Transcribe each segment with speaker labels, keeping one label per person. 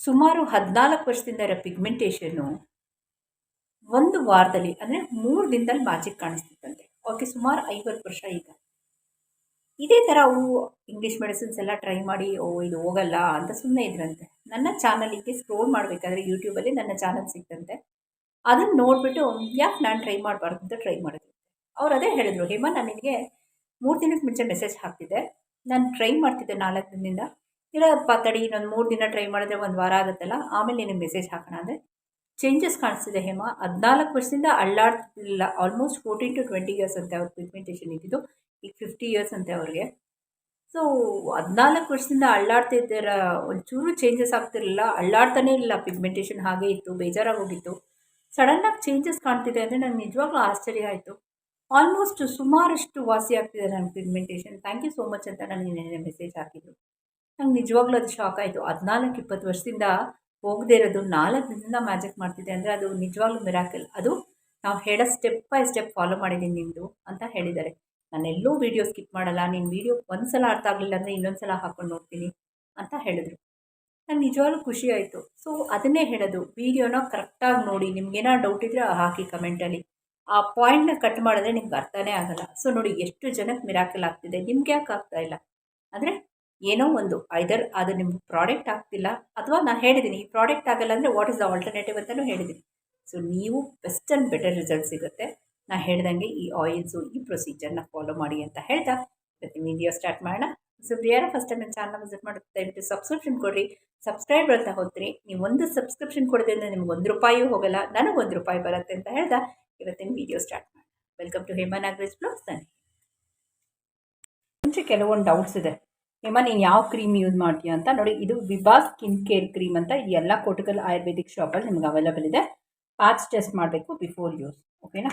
Speaker 1: ಸುಮಾರು ಹದಿನಾಲ್ಕು ವರ್ಷದಿಂದ ಇರೋ ಪಿಗ್ಮೆಂಟೇಷನ್ನು ಒಂದು ವಾರದಲ್ಲಿ, ಅಂದರೆ ಮೂರು ದಿನದಲ್ಲಿ ಮ್ಯಾಜಿಕ್ ಕಾಣಿಸ್ತಿತ್ತಂತೆ. ಓಕೆ ಸುಮಾರು ಐವತ್ತು ವರ್ಷ ಈಗ. ಇದೇ ಥರ ಅವು ಇಂಗ್ಲೀಷ್ ಮೆಡಿಸಿನ್ಸ್ ಎಲ್ಲ ಟ್ರೈ ಮಾಡಿ, ಓ, ಇದು ಹೋಗಲ್ಲ ಅಂತ ಸುಮ್ಮನೆ ಇದ್ರಂತೆ. ನನ್ನ ಚಾನಲಿಗೆ ಸ್ಕ್ರೋಲ್ ಮಾಡಬೇಕಾದ್ರೆ ಯೂಟ್ಯೂಬಲ್ಲಿ ನನ್ನ ಚಾನಲ್ ಸಿಕ್ತಂತೆ ಅದನ್ನು ನೋಡಿಬಿಟ್ಟು ಯಾಕೆ ನಾನು ಟ್ರೈ ಮಾಡಬಾರ್ದು? ಅಂತ ಟ್ರೈ ಮಾಡಿದ್ರು ಅವ್ರು ಅದೇ ಹೇಳಿದ್ರು, ಹೇಮಾ, ನಾನು ನಿನಗೆ ಮೂರು ದಿನಕ್ಕೆ ಮುಂಚೆ ಮೆಸೇಜ್ ಹಾಕ್ತಿದ್ದೆ. ನಾನು ಟ್ರೈ ಮಾಡ್ತಿದ್ದೆ ನಾಲ್ಕು ದಿನದಿಂದ. ಇಲ್ಲಪ್ಪ ತಡಿ ಇನ್ನೊಂದು ಮೂರು ದಿನ ಟ್ರೈ ಮಾಡಿದ್ರೆ ಒಂದು ವಾರ ಆಗುತ್ತಲ್ಲ, ಆಮೇಲೆ ನಿನಗೆ ಮೆಸೇಜ್ ಹಾಕೋಣ ಅಂದರೆ ಚೇಂಜಸ್ ಕಾಣಿಸ್ತಿದೆ ಹೇಮಾ. ಹದಿನಾಲ್ಕು ವರ್ಷದಿಂದ ಅಳ್ಳಾಡ್ತಿಲ್ಲ almost fourteen to twenty years ಅಂತೆ ಅವ್ರ ಪಿಗ್ಮೆಂಟೇಷನ್ ಇದ್ದಿದ್ದು, ಈಗ ಫಿಫ್ಟಿ ಇಯರ್ಸ್ ಅಂತೆ ಅವ್ರಿಗೆ. ಸೊ ಹದಿನಾಲ್ಕು ವರ್ಷದಿಂದ ಅಳ್ಳಾಡ್ತಿದ್ದೀರ ಒಂಚೂರು ಚೇಂಜಸ್ ಆಗ್ತಿರಲಿಲ್ಲ, ಅಳ್ಳಾಡ್ತಾನೇ ಇಲ್ಲ ಪಿಗ್ಮೆಂಟೇಷನ್ ಹಾಗೆ ಇತ್ತು ಬೇಜಾರಾಗಿ ಹೋಗಿತ್ತು ಸಡನ್ನಾಗಿ ಚೇಂಜಸ್ ಕಾಣ್ತಿದೆ ಅಂದರೆ ನನಗೆ ನಿಜವಾಗ್ಲೂ ಆಶ್ಚರ್ಯ ಆಯಿತು. ಆಲ್ಮೋಸ್ಟ್ ಸುಮಾರಷ್ಟು ವಾಸಿ ಆಗ್ತಿದೆ ನನ್ನ pigmentation thank you so much ಅಂತ ನನಗೆ ನಿನ್ನೆ ಮೆಸೇಜ್ ಹಾಕಿದ್ರು ನಂಗೆ ನಿಜವಾಗ್ಲೂ ಅದು ಶಾಕ್ ಆಯಿತು. ಹದಿನಾಲ್ಕು, ಇಪ್ಪತ್ತು ವರ್ಷದಿಂದ ಹೋಗದೇ ಇರೋದು ನಾಲ್ಕು ದಿನದಿಂದ ಮ್ಯಾಜಿಕ್ ಮಾಡ್ತಿದೆ ಅಂದರೆ ಅದು ನಿಜವಾಗ್ಲೂ ಮಿರಾಕಲ್ ಅದು ನಾವು ಹೇಳೋ ಸ್ಟೆಪ್ ಬೈ ಸ್ಟೆಪ್ ಫಾಲೋ ಮಾಡಿದ್ದೀನಿ ನಿಮ್ಮದು ಅಂತ ಹೇಳಿದ್ದಾರೆ. ನಾನೆಲ್ಲೂ ವೀಡಿಯೋ ಸ್ಕಿಪ್ ಮಾಡಲ್ಲ. ನಿನ್ನ ವೀಡಿಯೋ ಒಂದು ಸಲ ಅರ್ಥ ಆಗಲಿಲ್ಲ ಅಂದರೆ ಇನ್ನೊಂದು ಸಲ ಹಾಕ್ಕೊಂಡು ನೋಡ್ತೀನಿ ಅಂತ ಹೇಳಿದರು. ನಾನು ನಿಜವಾಗ್ಲೂ ಖುಷಿ ಆಯಿತು. ಸೊ ಅದನ್ನೇ ಹೇಳೋದು. ವೀಡಿಯೋನ ಕರೆಕ್ಟಾಗಿ ನೋಡಿ. ನಿಮ್ಗೇನೋ ಡೌಟ್ ಇದ್ದರೆ ಹಾಕಿ ಕಮೆಂಟಲ್ಲಿ ಆ ಪಾಯಿಂಟ್ನ ಕಟ್ ಮಾಡಿದ್ರೆ ನಿಮ್ಗೆ ಅರ್ಥನೇ ಆಗಲ್ಲ. ಸೊ ನೋಡಿ, ಎಷ್ಟು ಜನಕ್ಕೆ ಮಿರಾಕಲ್ ಆಗ್ತಿದೆ. ನಿಮ್ಗೆ ಯಾಕೆ ಆಗ್ತಾ ಇಲ್ಲ? ಅಂದರೆ ಏನೋ ಒಂದು ಐದರ್ ಅದು ನಿಮ್ಗೆ ಪ್ರಾಡಕ್ಟ್ ಆಗ್ತಿಲ್ಲ ಅಥವಾ ನಾನು ಹೇಳಿದ್ದೀನಿ ಈ ಪ್ರಾಡಕ್ಟ್ ಆಗಲ್ಲ ಅಂದರೆ ವಾಟ್ ಇಸ್ ದ ಆಲ್ಟರ್ನೇಟಿವ್ ಅಂತಲೂ ಹೇಳಿದ್ದೀನಿ ಸೊ ನೀವು ಬೆಸ್ಟ್ ಆ್ಯಂಡ್ ಬೆಟರ್ ರಿಸಲ್ಟ್ ಸಿಗುತ್ತೆ. ನಾನು ಹೇಳ್ದಂಗೆ ಈ ಆಯಿಲ್ಸು ಈ ಪ್ರೊಸೀಜರ್ನ ಫಾಲೋ ಮಾಡಿ ಅಂತ ಹೇಳ್ತಾ ಇವತ್ತಿನ ವಿಡಿಯೋ ಸ್ಟಾರ್ಟ್ ಮಾಡೋಣ. ಸೊ ಯಾರು ಫಸ್ಟ್ ಟೈಮ್ ನನ್ನ ಚಾನಲ್ ವಿಸಿಟ್ ಮಾಡುತ್ತೆ ದಯವಿಟ್ಟು ಸಬ್ಸ್ಕ್ರಿಪ್ಷನ್ ಕೊಡಿರಿ. ಸಬ್ಸ್ಕ್ರೈಬ್ ಅಂತ ಹೋದ್ರಿ ನೀವು ಒಂದು ಸಬ್ಸ್ಕ್ರಿಪ್ಷನ್ ಕೊಡೋದ್ರಿಂದ ನಿಮ್ಗೆ ಒಂದು ರೂಪಾಯಿಯೂ ಹೋಗಲ್ಲ, ನನಗೆ ಒಂದು ರೂಪಾಯಿ ಬರುತ್ತೆ ಅಂತ ಹೇಳ್ದ ಇವತ್ತಿನ ವಿಡಿಯೋ ಸ್ಟಾರ್ಟ್ ಮಾಡೋಣ. Welcome to Hema Nagaraj blogs ಮುಂಚೆ ಕೆಲವೊಂದು ಡೌಟ್ಸ್ ಇದೆ. ಹೇಮ ನೀನು ಯಾವ ಕ್ರೀಮ್ ಯೂಸ್ ಮಾಡ್ತೀಯ ಅಂತ ನೋಡಿ, ಇದು ವಿಭಾ ಸ್ಕಿನ್ ಕೇರ್ ಕ್ರೀಮ್ ಅಂತ ಇದು ಎಲ್ಲ ಕೋಟಕಲ್ ಆಯುರ್ವೇದಿಕ್ ಶಾಪಲ್ಲಿ ನಿಮ್ಗೆ ಅವೈಲಬಲ್ ಇದೆ. ಪ್ಯಾಚ್ ಟೆಸ್ಟ್ ಮಾಡಬೇಕು ಬಿಫೋರ್ ಯೂಸ್ ಓಕೆನಾ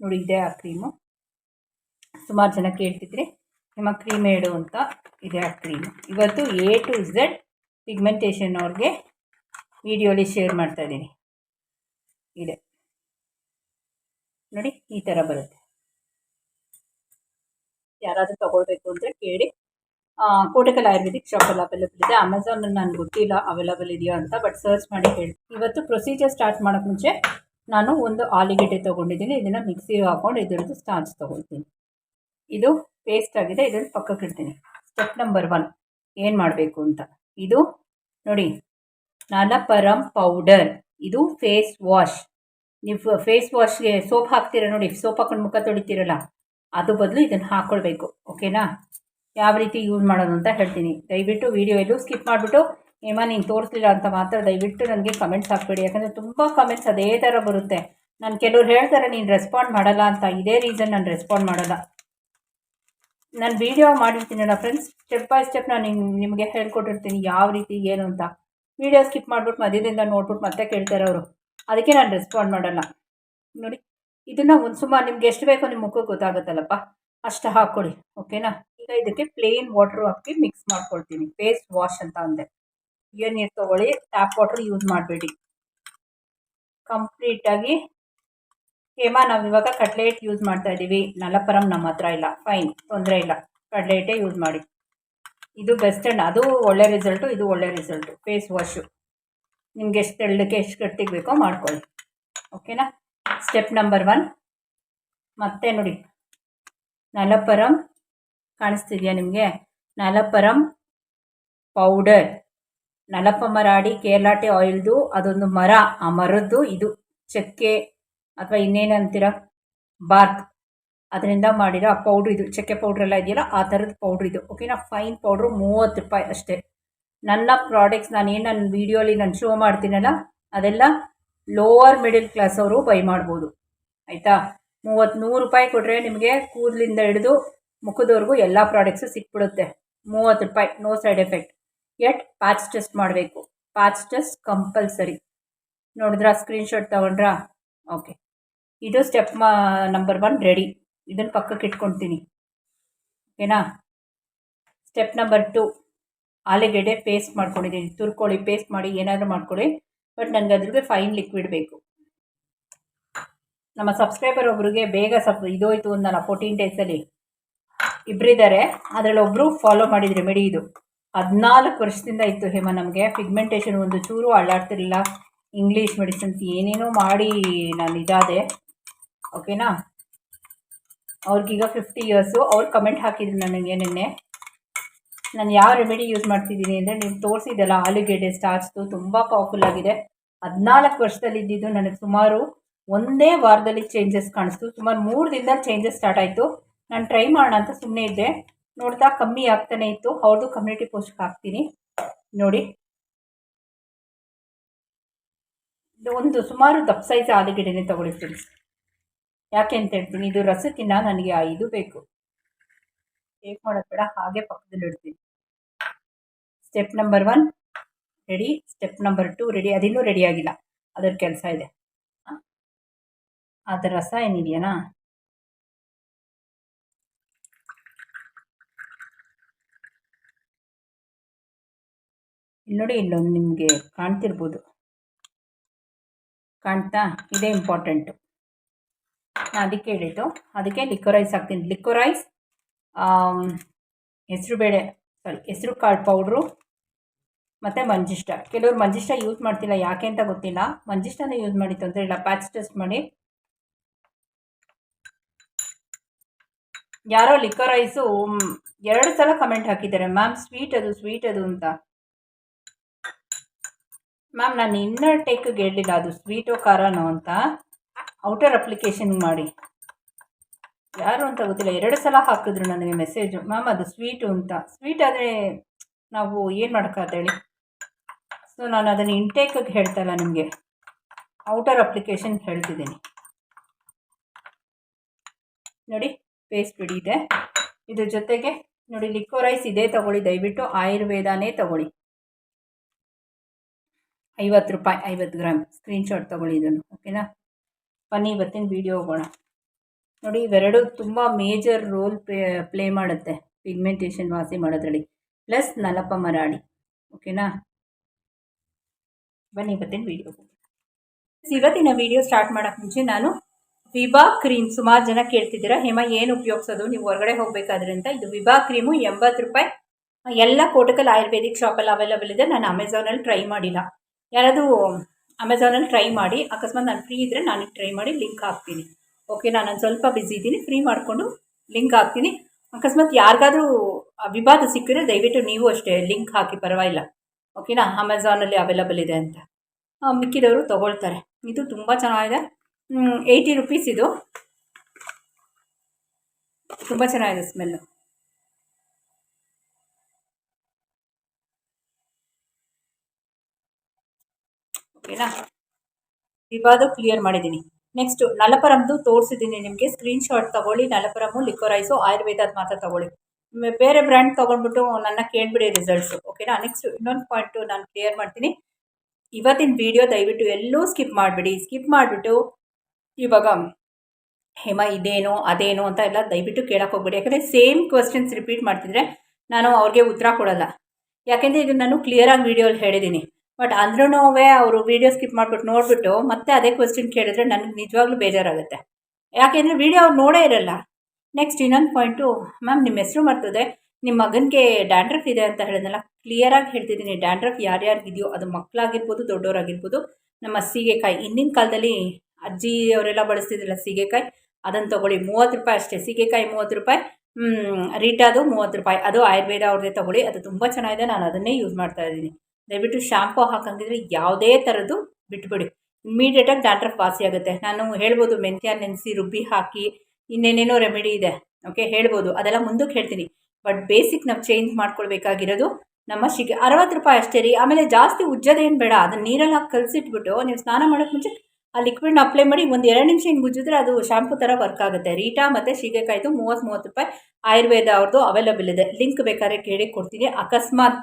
Speaker 1: ನೋಡಿ, ಇದೆ ಆ ಕ್ರೀಮು ಸುಮಾರು ಜನ ಕೇಳ್ತಿದ್ರಿ, ನಿಮ್ಮ ಕ್ರೀಮ್ ಹೇಳು ಅಂತ ಇದೆ ಆ ಕ್ರೀಮ್ ಇವತ್ತು ಎ ಟು ಝೆಡ್ ಪಿಗ್ಮೆಂಟೇಷನ್ ಅವ್ರಿಗೆ ವಿಡಿಯೋಲಿ ಶೇರ್ ಮಾಡ್ತಾ ಇದ್ದೀನಿ. ಇದೆ. ನೋಡಿ, ಈ ಥರ ಬರುತ್ತೆ. ಯಾರಾದರೂ ತಗೊಳ್ಬೇಕು ಅಂದರೆ ಕೇಳಿ. ಕೋಟಕಲ್ ಆಯುರ್ವೇದಿಕ್ ಶಾಪಲ್ಲಿ ಅವೈಲಬಲ್ ಇದೆ. ಅಮೆಝಾನ್ ನನಗೆ ಗೊತ್ತಿಲ್ಲ ಅವೈಲೇಬಲ್ ಇದೆಯಾ ಅಂತ ಬಟ್ ಸರ್ಚ್ ಮಾಡಿ ಹೇಳಿ. ಇವತ್ತು ಪ್ರೊಸೀಜರ್ ಸ್ಟಾರ್ಟ್ ಮಾಡೋಕ್ಕೆ ಮುಂಚೆ ನಾನು ಒಂದು ಆಲಿಗೆಡ್ಡೆ ತೊಗೊಂಡಿದ್ದೀನಿ. ಇದನ್ನು ಮಿಕ್ಸಿಗೆ ಹಾಕೊಂಡು ಇದರದ್ದು ಸ್ಟಾರ್ಚ್ ತೊಗೊಳ್ತೀನಿ. ಇದು ಪೇಸ್ಟ್ ಆಗಿದೆ. ಇದನ್ನು ಪಕ್ಕಕ್ಕೆ ಇಡ್ತೀನಿ. ಸ್ಟೆಪ್ ನಂಬರ್ ಒನ್ ಏನು ಮಾಡಬೇಕು ಅಂತ? ಇದು ನೋಡಿ ನಲಪರಂ ಪೌಡರ್ ಇದು ಫೇಸ್ ವಾಶ್ ನೀವು ಫೇಸ್ ವಾಶ್ಗೆ ಸೋಪ್ ಹಾಕ್ತೀರಾ ನೋಡಿ, ಸೋಪ್ ಹಾಕೊಂಡು ಮುಖ ತೊಳಿತೀರಲ್ಲ, ಅದು ಬದಲು ಇದನ್ನು ಹಾಕ್ಕೊಳ್ಬೇಕು ಓಕೆನಾ ಯಾವ ರೀತಿ ಯೂಸ್ ಮಾಡೋದು ಅಂತ ಹೇಳ್ತೀನಿ. ದಯವಿಟ್ಟು ವೀಡಿಯೋ ಎಲ್ಲೂ ಸ್ಕಿಪ್ ಮಾಡಿಬಿಟ್ಟು, ಏಮ, ನೀನು ತೋರಿಸ್ಲಿಲ್ಲ ಅಂತ ಮಾತ್ರ ದಯವಿಟ್ಟು ನನಗೆ ಕಮೆಂಟ್ಸ್ ಹಾಕ್ಬೇಡಿ. ಯಾಕಂದರೆ ತುಂಬ ಕಮೆಂಟ್ಸ್ ಅದೇ ಥರ ಬರುತ್ತೆ. ನಾನು ಕೆಲವ್ರು ಹೇಳ್ತಾರೆ, ನೀನು ರೆಸ್ಪಾಂಡ್ ಮಾಡಲ್ಲ ಅಂತ. ಇದೇ ರೀಸನ್ ನಾನು ರೆಸ್ಪಾಂಡ್ ಮಾಡಲ್ಲ. ನಾನು ವೀಡಿಯೋ ಮಾಡಿರ್ತೀನಲ್ಲ ಫ್ರೆಂಡ್ಸ್ ಸ್ಟೆಪ್ ಬೈ ಸ್ಟೆಪ್ ನಾನು ನಿಮಗೆ ಹೇಳ್ಕೊಟ್ಟಿರ್ತೀನಿ ಯಾವ ರೀತಿ, ಏನು ಅಂತ. ವೀಡಿಯೋ ಸ್ಕಿಪ್ ಮಾಡಿಬಿಟ್ಟು ಮಧ್ಯದಿಂದ ನೋಡ್ಬಿಟ್ಟು ಮತ್ತೆ ಕೇಳ್ತಾರೆ ಅವರು. ಅದಕ್ಕೆ ನಾನು ರೆಸ್ಪಾಂಡ್ ಮಾಡಲ್ಲ. ನೋಡಿ, ಇದನ್ನು ಒಂದು ಸುಮಾರು ನಿಮ್ಗೆ ಎಷ್ಟು ಬೇಕೋ ನಿಮ್ಮ ಮುಖಕ್ಕೆ ಗೊತ್ತಾಗುತ್ತಲ್ಲಪ್ಪ. ಅಷ್ಟು ಹಾಕ್ಕೊಡಿ ಓಕೆನಾ ಈಗ ಇದಕ್ಕೆ ಪ್ಲೇನ್ ವಾಟ್ರು ಹಾಕಿ ಮಿಕ್ಸ್ ಮಾಡ್ಕೊಳ್ತೀನಿ. ಫೇಸ್ ವಾಶ್ ಅಂತ ಅಂದೆ. ಇಯರ್ ನೀರು ತೊಗೊಳ್ಳಿ ಟ್ಯಾಪ್ ವಾಟ್ರ್ ಯೂಸ್ ಮಾಡಬೇಡಿ. ಕಂಪ್ಲೀಟಾಗಿ ಹೇಮ, ನಾವು ಇವಾಗ ಕಟ್ಲೆಟ್ ಯೂಸ್ ಮಾಡ್ತಾ ಇದ್ದೀವಿ ನಲಪರಂ ನಮ್ಮ ಹತ್ರ ಇಲ್ಲ. ಫೈನ್ ತೊಂದರೆ ಇಲ್ಲ. ಕಡ್ಲೆಟೇ ಯೂಸ್ ಮಾಡಿ. ಇದು ಬೆಸ್ಟ್ ಆ್ಯಂಡ್ ಅದು ಒಳ್ಳೆ ರಿಸಲ್ಟು ಇದು ಒಳ್ಳೆ ರಿಸಲ್ಟು ಫೇಸ್ ವಾಶು ನಿಮ್ಗೆ ಎಷ್ಟು ತೆಳ್ಳಕ್ಕೆ ಎಷ್ಟು ಗಟ್ಟಿಗೆ ಬೇಕೋ ಮಾಡ್ಕೊಳ್ಳಿ. ಓಕೆನಾ ಸ್ಟೆಪ್ ನಂಬರ್ ಒನ್ ಮತ್ತೆ ನೋಡಿ. ನಲಪರಂ ಕಾಣಿಸ್ತಿದೆಯಾ ನಿಮಗೆ? ನಲಪರಂ ಪೌಡರ್. ನಲಪ ಮರಾಡಿ ಕೇರಳಾಟೆ ಆಯಿಲ್ದು, ಅದೊಂದು ಮರ, ಆ ಮರದ್ದು ಇದು. ಚಕ್ಕೆ ಅಥವಾ ಇನ್ನೇನು ಅಂತೀರ ಬಾತ್ ಅದರಿಂದ ಮಾಡಿರೋ ಆ ಪೌಡ್ರ್ ಇದು. ಚಕ್ಕೆ ಪೌಡ್ರೆಲ್ಲ ಇದೆಯಲ್ಲ, ಆ ಥರದ ಪೌಡ್ರ್ ಇದು. ಓಕೆನಾ ಫೈನ್ ಪೌಡ್ರು ಮೂವತ್ತು ರೂಪಾಯಿ ಅಷ್ಟೇ. ನನ್ನ ಪ್ರಾಡಕ್ಟ್ಸ್ ನಾನು ಏನು ನನ್ನ ವೀಡಿಯೋಲಿ ನಾನು ಶೋ ಮಾಡ್ತೀನಲ್ಲ, ಅದೆಲ್ಲ ಲೋವರ್ ಮಿಡಿಲ್ ಕ್ಲಾಸ್ ಅವರು ಬೈ ಮಾಡ್ಬೋದು. ಆಯಿತಾ? ಮೂವತ್ತು ನೂರು ರೂಪಾಯಿ ಕೊಟ್ಟರೆ ನಿಮಗೆ ಕೂದಲಿಂದ ಹಿಡಿದು ಮುಖದವರೆಗೂ ಎಲ್ಲ ಪ್ರಾಡಕ್ಟ್ಸು ಸಿಕ್ಬಿಡುತ್ತೆ. ಮೂವತ್ತು ರೂಪಾಯಿ no side effect at patch test ಮಾಡಬೇಕು. ಪ್ಯಾಚ್ ಟೆಸ್ಟ್ ಕಂಪಲ್ಸರಿ ನೋಡಿದ್ರಾ? ಸ್ಕ್ರೀನ್ಶಾಟ್ ತೊಗೊಂಡ್ರಾ? ಓಕೆ ಇದು ಸ್ಟೆಪ್ ಮಾ ನಂಬರ್ ಒನ್ ರೆಡಿ ಇದನ್ನು ಪಕ್ಕಕ್ಕೆ ಇಟ್ಕೊಳ್ತೀನಿ ಓಕೆನಾ? ಸ್ಟೆಪ್ ನಂಬರ್ ಟು ಆಲೂಗೆಡ್ಡೆ ಪೇಸ್ಟ್ ಮಾಡ್ಕೊಂಡಿದ್ದೀನಿ. ತುರ್ಕೊಳ್ಳಿ ಪೇಸ್ಟ್ ಮಾಡಿ, ಏನಾದರೂ ಮಾಡ್ಕೊಳ್ಳಿ. ಬಟ್ ನನಗೆ ಅದ್ರಿಗೆ ಫೈನ್ ಲಿಕ್ವಿಡ್ ಬೇಕು. ನಮ್ಮ ಸಬ್ಸ್ಕ್ರೈಬರ್ ಒಬ್ರಿಗೆ ಬೇಗ ಸಬ್ ಇದೋಯ್ತು ನಾನು ಫೋರ್ಟೀನ್ ಡೇಸಲ್ಲಿ ಇಬ್ಬರಿದ್ದಾರೆ ಅದರಲ್ಲಿ ಒಬ್ಬರು ಫಾಲೋ ಮಾಡಿದ್ರಿ ಮಿಡಿ ಇದು. ಹದಿನಾಲ್ಕು ವರ್ಷದಿಂದ ಇತ್ತು ಹೇಮ ನಮಗೆ. ಪಿಗ್ಮೆಂಟೇಷನ್ ಒಂದು ಚೂರು ಅಳ್ಳಾಡ್ತಿರಲಿಲ್ಲ. ಇಂಗ್ಲೀಷ್ ಮೆಡಿಸಿನ್ಸ್ ಏನೇನೋ ಮಾಡಿ ನಾನು ಇದಾದೆ. ಓಕೆನಾ ಅವ್ರಿಗೀಗ ಫಿಫ್ಟಿ ಇಯರ್ಸು ಅವ್ರು ಕಮೆಂಟ್ ಹಾಕಿದ್ರು ನನಗೆ ನಿನ್ನೆ. ನಾನು ಯಾವ ರೆಮಿಡಿ ಯೂಸ್ ಮಾಡ್ತಿದ್ದೀನಿ ಅಂದರೆ ನೀವು ತೋರಿಸಿದ್ದಲ್ಲ ಆಲೂಗೆಡ್ಡೆ ಸ್ಟಾರ್ಸ್ದು ತುಂಬ ಪವರ್ಫುಲ್ ಆಗಿದೆ. ಹದಿನಾಲ್ಕು ವರ್ಷದಲ್ಲಿ ಇದ್ದಿದ್ದು ನನಗೆ ಸುಮಾರು ಒಂದೇ ವಾರದಲ್ಲಿ ಚೇಂಜಸ್ ಕಾಣಿಸ್ತು. ಸುಮಾರು ಮೂರು ದಿನದಲ್ಲಿ ಚೇಂಜಸ್ ಸ್ಟಾರ್ಟ್ ಆಯಿತು. ನಾನು ಟ್ರೈ ಮಾಡೋಣ ಅಂತ ಸುಮ್ಮನೆ ಇದ್ದೆ. ನೋಡ್ತಾ ಕಮ್ಮಿ ಆಗ್ತಾನೆ ಇತ್ತು. ಅವ್ರದ್ದು ಕಮ್ಯುನಿಟಿ ಪೋಸ್ಟ್ಗೆ ಹಾಕ್ತೀನಿ. ನೋಡಿ. ಒಂದು ಸುಮಾರು ದಪ್ಪ ಸೈಜ್ ಆಲೂಗೆಡ್ಡೆನೇ ತಗೊಳ್ಳಿ ಫ್ರೆಂಡ್ಸ್ ಯಾಕೆ ಅಂತ ಹೇಳ್ತೀನಿ, ಇದು ರಸಕ್ಕಿನ್ನ ನನಗೆ ಐದು ಬೇಕು. ಟೇಕ್ ಮಾಡೋದು ಬೇಡ, ಹಾಗೆ ಪಕ್ಕದಲ್ಲಿ ಇಡ್ತೀನಿ. Step number one ready step number two ready ಅದಿನ್ನೂ ರೆಡಿ ಆಗಿಲ್ಲ. ಅದರ ಕೆಲಸ ಇದೆ. ಅದರ ರಸ ಏನಿದೆಯಾ ನೋಡಿ, ಇಲ್ಲೊಂದು ನಿಮಗೆ ಕಾಣ್ತಿರ್ಬೋದು. ಕಾಣ್ತಾ? ಇದೇ ಇಂಪಾರ್ಟೆಂಟು ನಾನು ಅದಕ್ಕೆ ಹೇಳಿದ್ದು. ಅದಕ್ಕೆ ಲಿಕ್ವರೈಸ್ ಹಾಕ್ತೀನಿ. ಲಿಕ್ವರೈಸ್ ಹೆಸರುಬೇಳೆ ಸಾರಿ ಹೆಸರು ಕಾಳು ಪೌಡ್ರು, ಮತ್ತು ಮಂಜಿಷ್ಟ. ಕೆಲವರು ಮಂಜಿಷ್ಟ ಯೂಸ್ ಮಾಡ್ತಿಲ್ಲ. ಯಾಕೆ ಅಂತ ಗೊತ್ತಿಲ್ಲ. ಮಂಜಿಷ್ಟನೇ ಯೂಸ್ ಮಾಡಿ ತೊಂದರೆ ಇಲ್ಲ ಪ್ಯಾಚ್ ಟೆಸ್ಟ್ ಮಾಡಿ. ಯಾರೋ ಲಿಕ್ವರೈಸು ಎರಡು ಸಲ ಕಮೆಂಟ್ ಹಾಕಿದ್ದಾರೆ. ಮ್ಯಾಮ್ ಸ್ವೀಟ್ ಅದು ಸ್ವೀಟ್ ಅದು ಅಂತ. ಮ್ಯಾಮ್ ನಾನು ಇನ್ನರ್ ಟೇಕಿಗೆ ಹೇಳಿಲ್ಲ, ಅದು ಸ್ವೀಟೋ ಖಾರನೋ ಅಂತ. ಔಟರ್ ಅಪ್ಲಿಕೇಶನ್ ಮಾಡಿ. ಯಾರು ಅಂತ ಗೊತ್ತಿಲ್ಲ, ಎರಡು ಸಲ ಹಾಕಿದ್ರು ನನಗೆ ಮೆಸೇಜು ಮ್ಯಾಮ್ ಅದು ಸ್ವೀಟು ಅಂತ. ಸ್ವೀಟ್ ಆದರೆ ನಾವು ಏನು ಮಾಡೋಕ್ಕಾಗತ್ತೆ ಹೇಳಿ. ಸೊ ನಾನು ಅದನ್ನು ಇಂಟೇಕಿಗೆ ಹೇಳ್ತಾ ಇಲ್ಲ ನಿಮಗೆ. ಔಟರ್ ಅಪ್ಲಿಕೇಶನ್ ಹೇಳ್ತಿದ್ದೀನಿ. ನೋಡಿ ಪೇಸ್ಟ್ ಬಿಡಿ ಇದೆ. ಇದ್ರ ಜೊತೆಗೆ ನೋಡಿ ಲಿಕ್ವರೈಸ್ ಇದೇ ತಗೊಳ್ಳಿ, ದಯವಿಟ್ಟು ಆಯುರ್ವೇದನೇ ತಗೊಳ್ಳಿ. ಐವತ್ತು ರೂಪಾಯಿ, ಐವತ್ತು ಗ್ರಾಮ್ ಸ್ಕ್ರೀನ್ಶಾಟ್ ತೊಗೊಳ್ಳಿ ಇದನ್ನು ಓಕೆನಾ ಬನ್ನಿ, ಇವತ್ತಿನ ವೀಡಿಯೋ ಹೋಗೋಣ. ನೋಡಿ, ಇವೆರಡು ತುಂಬ ಮೇಜರ್ ರೋಲ್ ಪ್ಲೇ ಮಾಡುತ್ತೆ ಪಿಗ್ಮೆಂಟೇಷನ್ ವಾಸಿ ಮಾಡೋದ್ರಲ್ಲಿ. ಪ್ಲಸ್ ನಲಪ ಮರಾಡಿ ಓಕೆನಾ ಬನ್ನಿ, ಇವತ್ತಿನ ವೀಡಿಯೋ ಇವತ್ತಿನ ವಿಡಿಯೋ ಸ್ಟಾರ್ಟ್ ಮಾಡೋಕ್ಕೆ ಮುಂಚೆ ನಾನು ವಿಭಾ ಕ್ರೀಮ್ ಸುಮಾರು ಜನ ಕೇಳ್ತಿದ್ದೀರಾ, ಹೇಮ ಏನು ಉಪಯೋಗಿಸೋದು, ನೀವು ಹೊರಗಡೆ ಹೋಗಬೇಕಾದ್ರೆ ಅಂತ. ಇದು ವಿಭಾ ಕ್ರೀಮು ಎಂಬತ್ತು ರೂಪಾಯಿ. ಎಲ್ಲ ಕೋಟಕಲ್ ಆಯುರ್ವೇದಿಕ್ ಶಾಪಲ್ಲಿ ಅವೈಲಬಲ್ ಇದೆ, ನಾನು ಅಮೆಝಾನಲ್ಲಿ ಟ್ರೈ ಮಾಡಿಲ್ಲ. ಯಾರಾದರೂ ಅಮೆಝಾನಲ್ಲಿ ಟ್ರೈ ಮಾಡಿ, ಅಕಸ್ಮಾತ್ ನಾನು ಫ್ರೀ ಇದ್ದರೆ ನಾನು ಟ್ರೈ ಮಾಡಿ ಲಿಂಕ್ ಹಾಕ್ತೀನಿ. ಓಕೆ ನಾನು ಸ್ವಲ್ಪ ಬ್ಯುಸಿ ಇದ್ದೀನಿ ಫ್ರೀ ಮಾಡಿಕೊಂಡು ಲಿಂಕ್ ಹಾಕ್ತೀನಿ. ಅಕಸ್ಮಾತ್ ಯಾರಿಗಾದರೂ ವಿವಾದ ಸಿಕ್ಕಿದ್ರೆ ದಯವಿಟ್ಟು ನೀವು ಅಷ್ಟೇ ಲಿಂಕ್ ಹಾಕಿ, ಪರವಾಗಿಲ್ಲ. ಓಕೆನಾ ಅಮೆಝಾನಲ್ಲಿ ಅವೈಲಬಲ್ ಇದೆ ಅಂತ. ಮಿಕ್ಕಿದವರು ತೊಗೊಳ್ತಾರೆ. ಇದು ತುಂಬ ಚೆನ್ನಾಗಿದೆ. ಏಯ್ಟಿ ರುಪೀಸ್ ಇದು. ತುಂಬ ಚೆನ್ನಾಗಿದೆ ಸ್ಮೆಲ್ಲು ಓಕೆನಾ? ವಿವಾದ ಕ್ಲಿಯರ್ ಮಾಡಿದ್ದೀನಿ. ನೆಕ್ಸ್ಟ್ ನಲಪರಮ್ದು ತೋರಿಸಿದ್ದೀನಿ ನಿಮಗೆ ಸ್ಕ್ರೀನ್ಶಾಟ್ ತೊಗೊಳ್ಳಿ, ನಲಪರಮು ಲಿಕೋರೈಸು ಆಯುರ್ವೇದ ಮಾತ್ರ ತೊಗೊಳ್ಳಿ. ಬೇರೆ ಬ್ರ್ಯಾಂಡ್ ತೊಗೊಂಡ್ಬಿಟ್ಟು ನನ್ನ ಕೇಳಿಬಿಡಿ ರಿಸಲ್ಟ್ಸು ಓಕೆನಾ? ನೆಕ್ಸ್ಟ್ ಇನ್ನೊಂದು ಪಾಯಿಂಟು ನಾನು ಕ್ಲಿಯರ್ ಮಾಡ್ತೀನಿ. ಇವತ್ತಿನ ವಿಡಿಯೋ ದಯವಿಟ್ಟು ಎಲ್ಲೂ ಸ್ಕಿಪ್ ಮಾಡಿಬಿಡಿ. ಸ್ಕಿಪ್ ಮಾಡಿಬಿಟ್ಟು ಇವಾಗ ಹೇಮ ಇದೇನು, ಅದೇನೋ ಅಂತ ಎಲ್ಲ ದಯವಿಟ್ಟು ಕೇಳಕ್ಕೆ ಹೋಗ್ಬೇಡಿ. ಯಾಕಂದರೆ ಸೇಮ್ ಕ್ವಶನ್ಸ್ ರಿಪೀಟ್ ಮಾಡ್ತಿದ್ರೆ ನಾನು ಅವ್ರಿಗೆ ಉತ್ತರ ಕೊಡಲ್ಲ. ಯಾಕೆಂದರೆ ಇದು ನಾನು ಕ್ಲಿಯರಾಗಿ ವೀಡಿಯೋಲಿ ಹೇಳಿದ್ದೀನಿ. ಬಟ್ ಅಂದ್ರೂ ಅವರು ವೀಡಿಯೋ ಸ್ಕಿಪ್ ಮಾಡಿಬಿಟ್ಟು ನೋಡಿಬಿಟ್ಟು ಮತ್ತೆ ಅದೇ ಕ್ವಶನ್ ಕೇಳಿದ್ರೆ ನನಗೆ ನಿಜವಾಗ್ಲೂ ಬೇಜಾರಾಗುತ್ತೆ. ಯಾಕೆಂದರೆ ವೀಡಿಯೋ ಅವ್ರು ನೋಡೇ ಇರಲ್ಲ. ನೆಕ್ಸ್ಟ್ ಇನ್ನೊಂದು ಪಾಯಿಂಟು ಮ್ಯಾಮ್ ನಿಮ್ಮ ಹೆಸರು ಮಾಡ್ತದೆ ನಿಮ್ಮ ಮಗನಿಗೆ ಡ್ಯಾಂಡ್ರಫ್ ಇದೆ ಅಂತ ಹೇಳಿದ್ನಲ್ಲ ಕ್ಲಿಯರಾಗಿ ಹೇಳ್ತಿದ್ದೀನಿ ಡ್ಯಾಂಡ್ರಫ್ ಯಾರ್ಯಾರಿಗಿದೆಯೋ ಅದು ಮಕ್ಕಳಾಗಿರ್ಬೋದು ದೊಡ್ಡವರಾಗಿರ್ಬೋದು ನಮ್ಮ ಸೀಗೆಕಾಯಿ. ಹಿಂದಿನ ಕಾಲದಲ್ಲಿ ಅಜ್ಜಿ ಅವರೆಲ್ಲ ಬಳಸ್ತಿದ್ರಲ್ಲ ಸೀಗೆಕಾಯಿ ಅದನ್ನು ತೊಗೊಳ್ಳಿ. ಮೂವತ್ತು ರೂಪಾಯಿ ಅಷ್ಟೇ, ಸೀಗೆಕಾಯಿ ಮೂವತ್ತು ರೂಪಾಯಿ ರೀಟಾದು ಮೂವತ್ತು ರೂಪಾಯಿ. ಅದು ಆಯುರ್ವೇದ ಅವ್ರದ್ದೇ ತೊಗೊಳ್ಳಿ. ಅದು ತುಂಬ ಚೆನ್ನಾಗಿದೆ, ನಾನು ಅದನ್ನೇ ಯೂಸ್ ಮಾಡ್ತಾ ಇದ್ದೀನಿ. ದಯವಿಟ್ಟು ಶಾಂಪು ಹಾಕಂಗಿದ್ರೆ ಯಾವುದೇ ಥರದ್ದು ಬಿಟ್ಬಿಡಿ. ಇಮ್ಮಿಡಿಯೇಟಾಗಿ ಡ್ಯಾಂಡ್ರಫ್ ವಾಸಿ ಆಗುತ್ತೆ. ನಾನು ಹೇಳ್ಬೋದು ಮೆಂತ್ಯ, ನೆನೆಸಿ, ರುಬ್ಬಿ ಹಾಕಿ ಇನ್ನೇನೇನೋ ರೆಮಿಡಿ ಇದೆ. ಓಕೆ ಹೇಳ್ಬೋದು. ಅದೆಲ್ಲ ಮುಂದಕ್ಕೆ ಹೇಳ್ತೀನಿ. ಬಟ್ ಬೇಸಿಕ್ ನಾವು ಚೇಂಜ್ ಮಾಡ್ಕೊಳ್ಬೇಕಾಗಿರೋದು ನಮ್ಮ ಶಿಗೆ ಅರವತ್ತು ರೂಪಾಯಿ ಅಷ್ಟೇ ರೀ. ಆಮೇಲೆ ಜಾಸ್ತಿ ಉಜ್ಜೋದೇನು ಬೇಡ. ಅದನ್ನ ನೀರಲ್ಲಿ ಹಾಕಿ ಕಲಸಿಟ್ಬಿಟ್ಟು ನೀವು ಸ್ನಾನ ಮಾಡೋಕ್ಕೆ ಮುಂಚೆ ಆ ಲಿಕ್ವಿಡ್ನ ಅಪ್ಲೈ ಮಾಡಿ ಒಂದು ಎರಡು ನಿಮಿಷ ಹಿಂಗೆ ಉಜ್ಜಿದ್ರೆ ಅದು ಶಾಂಪು ಥರ ವರ್ಕ್ ಆಗುತ್ತೆ. ರೀಟಾ ಮತ್ತು ಶೀಗೆಕಾಯ್ದು ಮೂವತ್ತು ಮೂವತ್ತು ರೂಪಾಯಿ ಆಯುರ್ವೇದ ಅವ್ರದ್ದು ಅವೈಲಬಲ್ ಇದೆ. ಲಿಂಕ್ ಬೇಕಾದ್ರೆ ಕೇಳಿ ಕೊಡ್ತೀನಿ. ಅಕಸ್ಮಾತ್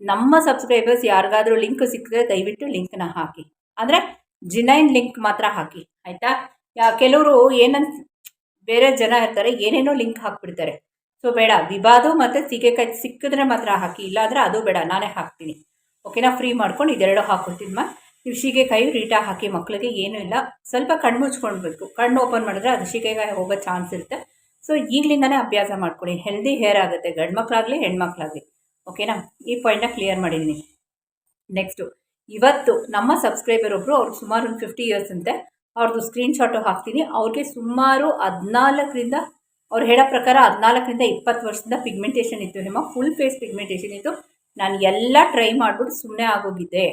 Speaker 1: ನಮ್ಮ ಸಬ್ಸ್ಕ್ರೈಬರ್ಸ್ ಯಾರಿಗಾದರೂ ಲಿಂಕ್ ಸಿಕ್ಕಿದ್ರೆ ದಯವಿಟ್ಟು ಲಿಂಕ್ನ ಹಾಕಿ. ಅಂದರೆ ಜಿನೈನ್ ಲಿಂಕ್ ಮಾತ್ರ ಹಾಕಿ, ಆಯಿತಾ? ಕೆಲವರು ಏನಂತ ಬೇರೆ ಜನ ಇರ್ತಾರೆ, ಏನೇನೋ ಲಿಂಕ್ ಹಾಕ್ಬಿಡ್ತಾರೆ. ಸೊ ಬೇಡ. ವಿವಾದು ಮತ್ತು ಸೀಗೆಕಾಯಿ ಸಿಕ್ಕಿದ್ರೆ ಮಾತ್ರ ಹಾಕಿ, ಇಲ್ಲಾಂದರೆ ಅದು ಬೇಡ. ನಾನೇ ಹಾಕ್ತೀನಿ. ಓಕೆನಾ ಫ್ರೀ ಮಾಡ್ಕೊಂಡು ಇದೆರಡು ಹಾಕ್ಕೊಡ್ತೀನಿ ನೀವು ಸೀಗೆಕಾಯಿ ರೀಟಾ ಹಾಕಿ ಮಕ್ಕಳಿಗೆ ಏನೂ ಇಲ್ಲ. ಸ್ವಲ್ಪ ಕಣ್ಣು ಮುಚ್ಕೊಳ್ಬೇಕು ಕಣ್ಣು ಓಪನ್ ಮಾಡಿದ್ರೆ ಅದು ಸೀಗೆಕಾಯಿ ಹೋಗೋ ಚಾನ್ಸ್ ಇರುತ್ತೆ. ಸೊ ಈಗಲಿಂದನೇ ಅಭ್ಯಾಸ ಮಾಡ್ಕೊಳ್ಳಿ. ಹೆಲ್ದಿ ಹೇರ್ ಆಗುತ್ತೆ. ಗಂಡು ಮಕ್ಕಳಾಗಲಿ ಹೆಣ್ಮಕ್ಳಾಗಲಿ. ಓಕೆನಾ ಈ ಪಾಯಿಂಟ್ನ ಕ್ಲಿಯರ್ ಮಾಡಿದ್ದೀನಿ ನೆಕ್ಸ್ಟು ಇವತ್ತು ನಮ್ಮ ಸಬ್ಸ್ಕ್ರೈಬರ್ ಒಬ್ಬರು ಅವ್ರು ಸುಮಾರು ಒಂದು ಫಿಫ್ಟಿ ಇಯರ್ಸ್ ಅಂತೆ ಅವ್ರದ್ದು ಸ್ಕ್ರೀನ್ಶಾಟು ಹಾಕ್ತೀನಿ. ಅವ್ರಿಗೆ ಸುಮಾರು ಹದಿನಾಲ್ಕರಿಂದ, ಅವ್ರು ಹೇಳೋ ಪ್ರಕಾರ ಹದಿನಾಲ್ಕರಿಂದ ಇಪ್ಪತ್ತು ವರ್ಷದಿಂದ ಪಿಗ್ಮೆಂಟೇಷನ್ ಇತ್ತು. ನಿಮ್ಮ ಫುಲ್ ಫೇಸ್ ಪಿಗ್ಮೆಂಟೇಷನ್ ಇತ್ತು. ನಾನು ಎಲ್ಲ ಟ್ರೈ ಮಾಡಿಬಿಟ್ಟು ಸುಮ್ಮನೆ ಆಗೋಗಿದ್ದೆ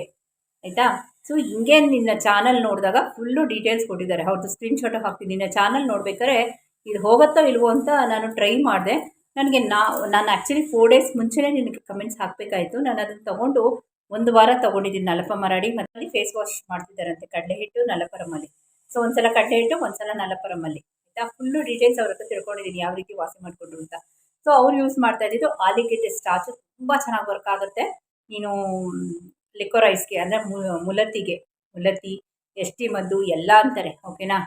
Speaker 1: ಆಯಿತಾ? ಸೊ ಹಿಂಗೆ ನಿನ್ನ ಚಾನಲ್ ನೋಡಿದಾಗ ಫುಲ್ಲು ಡೀಟೇಲ್ಸ್ ಕೊಟ್ಟಿದ್ದಾರೆ. ಅವ್ರದ್ದು ಸ್ಕ್ರೀನ್ಶಾಟು ಹಾಕ್ತೀನಿ. ನಿನ್ನ ಚಾನಲ್ ನೋಡ್ಬೇಕಾದ್ರೆ ಇದು ಹೋಗುತ್ತೋ ಇಲ್ವೋ ಅಂತ ನಾನು ಟ್ರೈ ಮಾಡಿದೆ. ನನಗೆ ನಾ, ನಾನು ಆ್ಯಕ್ಚುಲಿ ಫೋರ್ ಡೇಸ್ ಮುಂಚೆನೇ ನಿನಗೆ ಕಮೆಂಟ್ಸ್ ಹಾಕಬೇಕಾಯಿತು. ನಾನು ಅದನ್ನು ತೊಗೊಂಡು ಒಂದು ವಾರ ತೊಗೊಂಡಿದ್ದೀನಿ. ನಲಪ ಮರಾಡಿ ಮತ್ತು ಫೇಸ್ ವಾಶ್ ಮಾಡ್ತಿದ್ದಾರಂತೆ, ಕಡಲೆ ಹಿಟ್ಟು ನಲಪರಮಲ್ಲಿ ಸೊ ಒಂದ್ಸಲ ಕಡಲೆ ಹಿಟ್ಟು, ಒಂದ್ಸಲ ನಲಪರಮಲ್ಲಿ ಆಯಿತಾ? ಫುಲ್ಲು ಡೀಟೇಲ್ಸ್ ಅವ್ರ ಹತ್ರ ತಿಳ್ಕೊಂಡಿದ್ದೀನಿ, ಯಾವ ರೀತಿ ವಾಸಿ ಮಾಡಿಕೊಂಡ್ರು ಅಂತ. ಸೊ ಅವ್ರು ಯೂಸ್ ಮಾಡ್ತಾ ಇದ್ದಿದ್ದು ಆಲಿಗೆಡ್ಡೆ ಸ್ಟಾಚು ತುಂಬ ಚೆನ್ನಾಗಿ ವರ್ಕ್ ಆಗುತ್ತೆ. ನೀನು ಲಿಕೋರೈಸ್ಗೆ ಅಂದರೆ ಮುಲತಿಗೆ ಮುಲತಿ ಎಷ್ಟಿ ಮದ್ದು, ಎಲ್ಲ ಅಂತಾರೆ ಓಕೆನಾ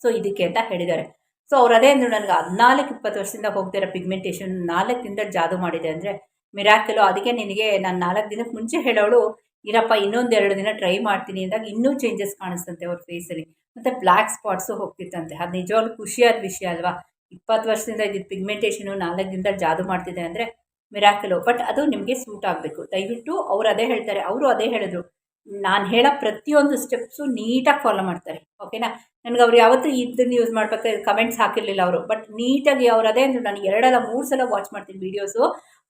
Speaker 1: ಸೊ ಇದಕ್ಕೆ ಅಂತ ಹೇಳಿದ್ದಾರೆ. ಸೊ ಅವ್ರು ಅದೇ ಅಂದರು ನನಗೆ ಹದಿನಾಲ್ಕು ಇಪ್ಪತ್ತು ವರ್ಷದಿಂದ ಹೋಗ್ತಿರೋ ಪಿಗ್ಮೆಂಟೇಷನ್ ನಾಲ್ಕು ದಿನದಲ್ಲಿ ಜಾದು ಮಾಡಿದೆ ಅಂದರೆ ಮಿರಾಕಲು ಅದಕ್ಕೆ ನಿನಗೆ ನಾನು ನಾಲ್ಕು ದಿನಕ್ಕೆ ಮುಂಚೆ ಹೇಳೋಳು, ಇರಪ್ಪ, ಇನ್ನೊಂದು ಎರಡು ದಿನ ಟ್ರೈ ಮಾಡ್ತೀನಿ ಅಂದಾಗ ಇನ್ನೂ ಚೇಂಜಸ್ ಕಾಣಿಸ್ತಂತೆ ಅವ್ರ ಫೇಸಲ್ಲಿ ಮತ್ತು ಬ್ಲ್ಯಾಕ್ ಸ್ಪಾಟ್ಸು ಹೋಗ್ತಿತ್ತಂತೆ. ಅದು ನಿಜವಾಗ್ಲೂ ಖುಷಿಯಾದ ವಿಷಯ ಅಲ್ವಾ? ಇಪ್ಪತ್ತು ವರ್ಷದಿಂದ ಇದ್ದಿದ್ದು ಪಿಗ್ಮೆಂಟೇಷನು ನಾಲ್ಕು ದಿನದಲ್ಲಿ ಜಾದು ಮಾಡ್ತಿದೆ ಅಂದರೆ ಮಿರಾಕಲು ಬಟ್ ಅದು ನಿಮಗೆ ಸೂಟ್ ಆಗಬೇಕು. ದಯವಿಟ್ಟು ಅವರು ಅದೇ ಹೇಳ್ತಾರೆ. ಅವರು ಅದೇ ಹೇಳಿದ್ರು. ನಾನು ಹೇಳೋ ಪ್ರತಿಯೊಂದು ಸ್ಟೆಪ್ಸು ನೀಟಾಗಿ ಫಾಲೋ ಮಾಡ್ತಾರೆ. ಓಕೆನಾ ನನಗೆ ಅವ್ರು ಯಾವತ್ತೂ ಇದನ್ನು ಯೂಸ್ ಮಾಡ್ಬೇಕಾದ್ರೆ ಕಮೆಂಟ್ಸ್ ಹಾಕಿರಲಿಲ್ಲ ಅವರು. ಬಟ್ ನೀಟಾಗಿ ಅವ್ರು ಅದೇ ಅಂದರೆ, ನಾನು ಎರಡಲ್ಲ ಮೂರು ಸಲ ವಾಚ್ ಮಾಡ್ತೀನಿ ವೀಡಿಯೋಸು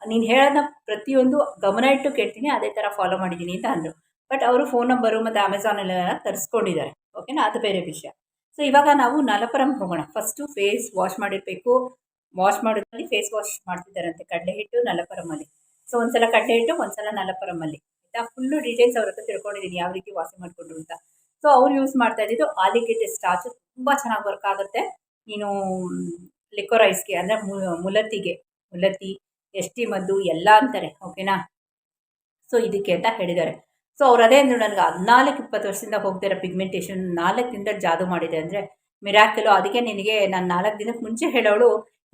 Speaker 1: ನೀನು ಹೇಳೋದನ್ನ ಪ್ರತಿಯೊಂದು ಗಮನ ಇಟ್ಟು ಕೇಳ್ತೀನಿ, ಅದೇ ಥರ ಫಾಲೋ ಮಾಡಿದ್ದೀನಿ ಅಂತ ಅಂದರು. ಬಟ್ ಅವರು ಫೋನ್ ನಂಬರು ಮತ್ತು ಅಮೆಝಾನಲ್ಲೆಲ್ಲ ತರಿಸ್ಕೊಂಡಿದ್ದಾರೆ. ಓಕೆನಾ ಅದು ಬೇರೆ ವಿಷಯ. ಸೊ ಇವಾಗ ನಾವು ನಲಪರಂ ಹೋಗೋಣ. ಫಸ್ಟು ಫೇಸ್ ವಾಶ್ ಮಾಡಿರಬೇಕು. ವಾಶ್ ಮಾಡೋದ್ರಲ್ಲಿ ಫೇಸ್ ವಾಶ್ ಮಾಡ್ತಿದ್ದಾರಂತೆ, ಕಡಲೆ ಹಿಟ್ಟು ನಲಪರಮಲ್ಲಿ ಸೊ ಒಂದ್ಸಲ ಕಡಲೆ ಹಿಟ್ಟು, ಒಂದ್ಸಲ ನಲಪರಮಲ್ಲಿ ಆಯಿತಾ? ಫುಲ್ಲು ಡೀಟೇಲ್ಸ್ ಅವ್ರ ಹತ್ರ ತಿಳ್ಕೊಂಡಿದ್ದೀನಿ ಯಾವ ರೀತಿ ವಾಸಿ ಮಾಡಿಕೊಂಡ್ರು ಅಂತ. ಸೊ ಅವ್ರು ಯೂಸ್ ಮಾಡ್ತಾ ಇದ್ದಿದ್ದು ಆಲಿಗೆಡ್ಡೆ ಸ್ಟಾಚು ತುಂಬ ಚೆನ್ನಾಗಿ ವರ್ಕ್ ಆಗುತ್ತೆ. ನೀನು ಲಿಕೋರೈಸ್ಗೆ ಅಂದರೆ ಮುಲತಿಗೆ ಮುಲತಿ ಎಸ್ ಟಿ ಮದ್ದು ಎಲ್ಲ ಅಂತಾರೆ ಓಕೆನಾ ಸೊ ಇದಕ್ಕೆ ಅಂತ ಹೇಳಿದ್ದಾರೆ. ಸೊ ಅವ್ರು ಅದೇ ಅಂದರು ನನಗೆ ಹದಿನಾಲ್ಕು, ಇಪ್ಪತ್ತು ವರ್ಷದಿಂದ ಹೋಗ್ತಿರೋ ಪಿಗ್ಮೆಂಟೇಷನ್ ನಾಲ್ಕು ದಿನದಲ್ಲಿ ಜಾದು ಮಾಡಿದೆ ಅಂದರೆ ಮಿರಾಕಲು ಅದಕ್ಕೆ ನಿನಗೆ ನಾನು ನಾಲ್ಕು ದಿನಕ್ಕೆ ಮುಂಚೆ ಹೇಳೋಳು,